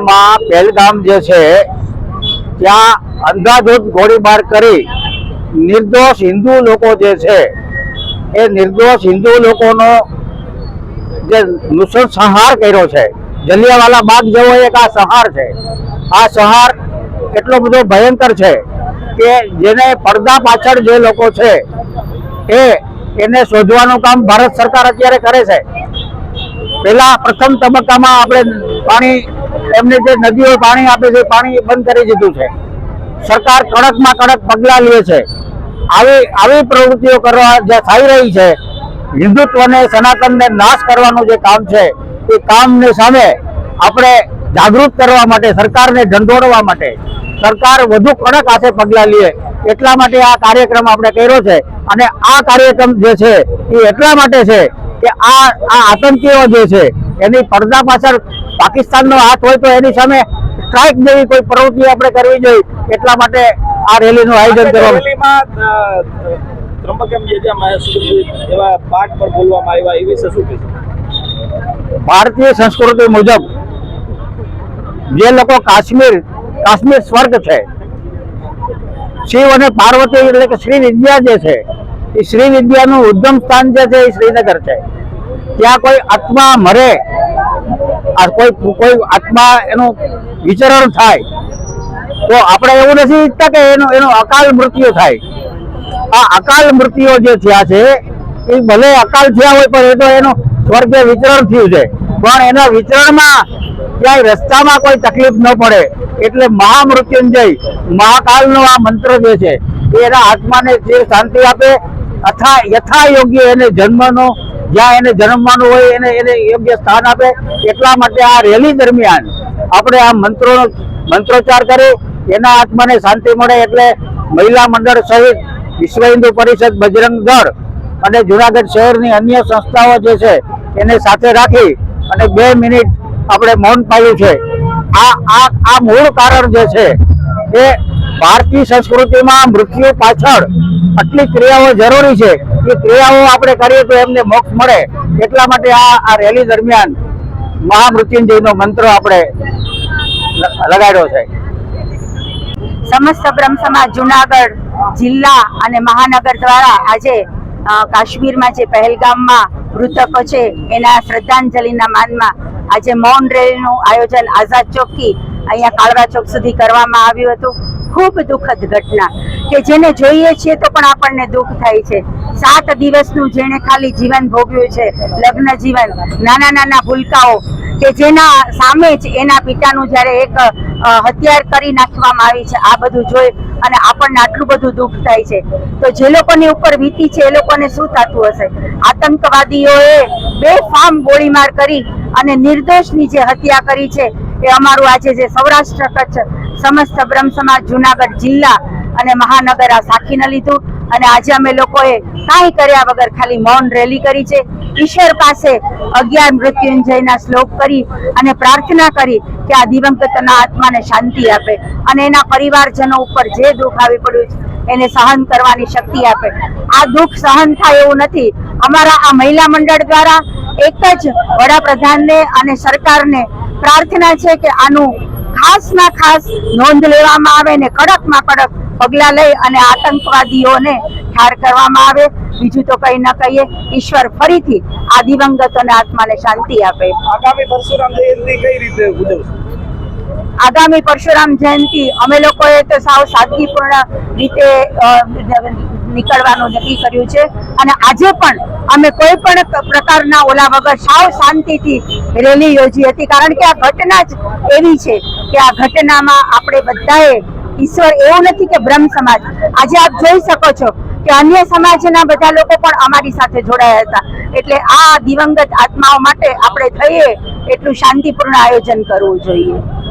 માં પહેલગામ જે છે, ત્યાં અંધાધૂત ગોળીબાર કરી નિર્દોષ હિન્દુ લોકો જે છે, એ નિર્દોષ હિન્દુ લોકોનો જે નૃશંસહાર કર્યો છે. જલિયાવાલા બાગ જેવો એક આ સંહાર છે. આ સંહાર એટલો બધો ભયંકર છે કે જેને પડદા પાછળ જે લોકો છે, એ એને શોધવાનું કામ ભારત સરકાર અત્યારે કરે છે. પેલા પ્રથમ તબક્કામાં આપણે પાણી એમને જે નદીઓ પાણી આપે છે, પાણી બંધ કરી દીધું છે. સરકાર કડકમાં કડક પગલાં લે છે. આવી આવી પ્રવૃત્તિઓ કરવા જે થઈ રહી છે, હિન્દુત્વને, સનાતનને નાશ કરવાનું જે કામ છે, એ કામની સામે આપણે જાગૃત કરવા માટે, સરકારને ઢંઢોળવા માટે, સરકાર વધુ કડક હાથે પગલાં લે. એટલા માટે આ કાર્યક્રમ આપણે કર્યો છે. અને આ કાર્યક્રમ જે છે, એ એટલા માટે છે કે આ આ આતંકીઓ જે છે એની પડદા પાછળ પાકિસ્તાનનો હાથ હોય તો એની સામે સ્ટ્રાઇક જેવી કોઈ પ્રવૃત્તિ આપણે કરવી જોઈએ. એટલા માટે આ રેલીનું આયોજન કરવામાં રેલીમાં અ, અ, ત્રંબકમ યજામહ એવા પાઠ પર બોલવામાં આવ્યા એ વિશે શું કહેશો? ભારતીય સંસ્કૃતિ મુજબ જે લોકો કાશ્મીર કાશ્મીર સ્વર્ગ છે શિવ અને પાર્વતી એટલે કે શ્રી વિદ્યા જે છે એ શ્રી વિદ્યાનું ઉદ્ગમ સ્થાન જે છે એ શ્રીનગર છે. ત્યાં કોઈ આત્મા મરે કોઈ કોઈ આત્મા એનું વિચરણ થાય, તો આપણે એવું નથી ઈચ્છતા કે એનો એનો અકાલ મૃત્યુ થાય. આ અકાલ મૃત્યુઓ જે થયા છે, એ ભલે અકાલ થયા હોય પણ એ તો એનું સ્વર્ગે વિચરણ થયું છે. પણ એના વિચરણમાં ક્યાંય રસ્તામાં કોઈ તકલીફ ન પડે. એટલે મહામૃત્યુંજય, મહાકાલનો આ મંત્ર જે છે, એ એના આત્માને જે શાંતિ આપે, અથા યથા યોગ્ય એને જન્મનો જ્યાં એને જન્મવાનું હોય, એને એને યોગ્ય સ્થાન આપે, એટલા માટે આ રેલી દરમિયાન આપણે આ મંત્રોનો મંત્રોચ્ચાર કરી, એના આત્માને શાંતિ મળે એટલે મહિલા મંડળ સહિત વિશ્વ હિન્દુ પરિષદ, બજરંગ દળ અને જુનાગઢ શહેરની અન્ય સંસ્થાઓ જે છે, એને સાથે રાખી અને બે મિનિટ આપણે મૌન પાડ્યું છે. આ આ આ મૂળ કારણ જે છે, એ ભારતીય સંસ્કૃતિમાં મૃત્યુ પાછળ આટલી ક્રિયાઓ જરૂરી છે. એ ક્રિયાઓ આપણે કરીએ તો એમને મોક્ષ મળે. એટલા માટે આ આ રેલી દરમિયાન મહામૃત્યુંજયનો મંત્ર આપણે લગાડ્યો છે. સમસ્ત બ્રહ્મ સમાજ જુનાગઢ જિલ્લા અને મહાનગર દ્વારા આજે કાશ્મીરમાં જે પહેલગામમાં મૃતકો છે, એના શ્રદ્ધાંજલિના માનમાં આજે મૌન રેલીનું આયોજન આઝાદ ચોકથી અહીંયા કાળવા ચોક સુધી કરવામાં આવ્યું હતું. ખૂબ દુઃખદ ઘટના કે જેને જોઈએ છીએ તો પણ આપણને દુઃખ થાય છે. સાત દિવસનું જેણે ખાલી જીવન ભોગવ્યું છે, લગ્ન જીવન, નાના નાના ભૂલકાઓ કે જેના સામે જ એના પિતાનું જ્યારે એક હત્યાર કરી નાખવામાં આવી છે, આ બધું જોઈ અને આપણને આટલું બધું દુઃખ થાય છે. તો જે લોકોની ઉપર વીતી છે, એ લોકોને શું થતું હશે? આતંકવાદીઓએ બે ફાર્મ ગોળીમાર કરી અને નિર્દોષની જે હત્યા કરી છે, એ અમારું આજે જે સૌરાષ્ટ્ર કચ્છ, સમસ્ત બ્રહ્મ સમાજ જુનાગઢ જિલ્લા અને મહાનગર આ સાખીને લીધું. અને આજે અમે લોકોએ કાંઈ કર્યા વગર ખાલી મૌન રેલી કરી છે. ઈશ્વર પાસે અગિયાર મૃત્યુંજયના શ્લોક કરી અને પ્રાર્થના કરી કે આ દિવંગતના આત્માને શાંતિ આપે અને એના પરિવારજનો ઉપર જે દુઃખ આવી પડ્યું છે, એને સહન કરવાની શક્તિ આપે. આ દુઃખ સહન થાય એવું નથી. અમારા આ મહિલા મંડળ દ્વારા એક જ વડાપ્રધાનને અને સરકારને પ્રાર્થના છે કે આનું ખાસ ના ખાસ નોંધ લેવામાં આવે ને કડકમાં કડક પગલા લઈ અને આતંકવાદીઓને ઠાર કરવામાં આવે. બીજું તો કઈ ન કહીએ. ઈશ્વર ફરીથી આ દિવંગતોને આત્માને શાંતિ આપે. આગામી પરશુરામ જયંતિ કઈ રીતે આગામી પરશુરામ જયંતિ અમે લોકોએ તો સાવ સાદગીપૂર્ણ રીતે નીકળવાનું નક્કી કર્યું છે. અને આજે પણ અમે કોઈ પણ પ્રકારના ઓલા વગર સાવ શાંતિથી રેલી યોજી હતી. કારણ કે આ ઘટના જ એવી છે કે આ ઘટનામાં આપણે બધાએ ઈશ્વર એવું નથી કે બ્રહ્મ સમાજ. આજે આપ જોઈ શકો છો કે અન્ય સમાજના બધા લોકો પણ અમારી સાથે જોડાયા હતા. એટલે આ દિવંગત આત્માઓ માટે આપણે થઈએ એટલું શાંતિપૂર્ણ આયોજન કરવું જોઈએ.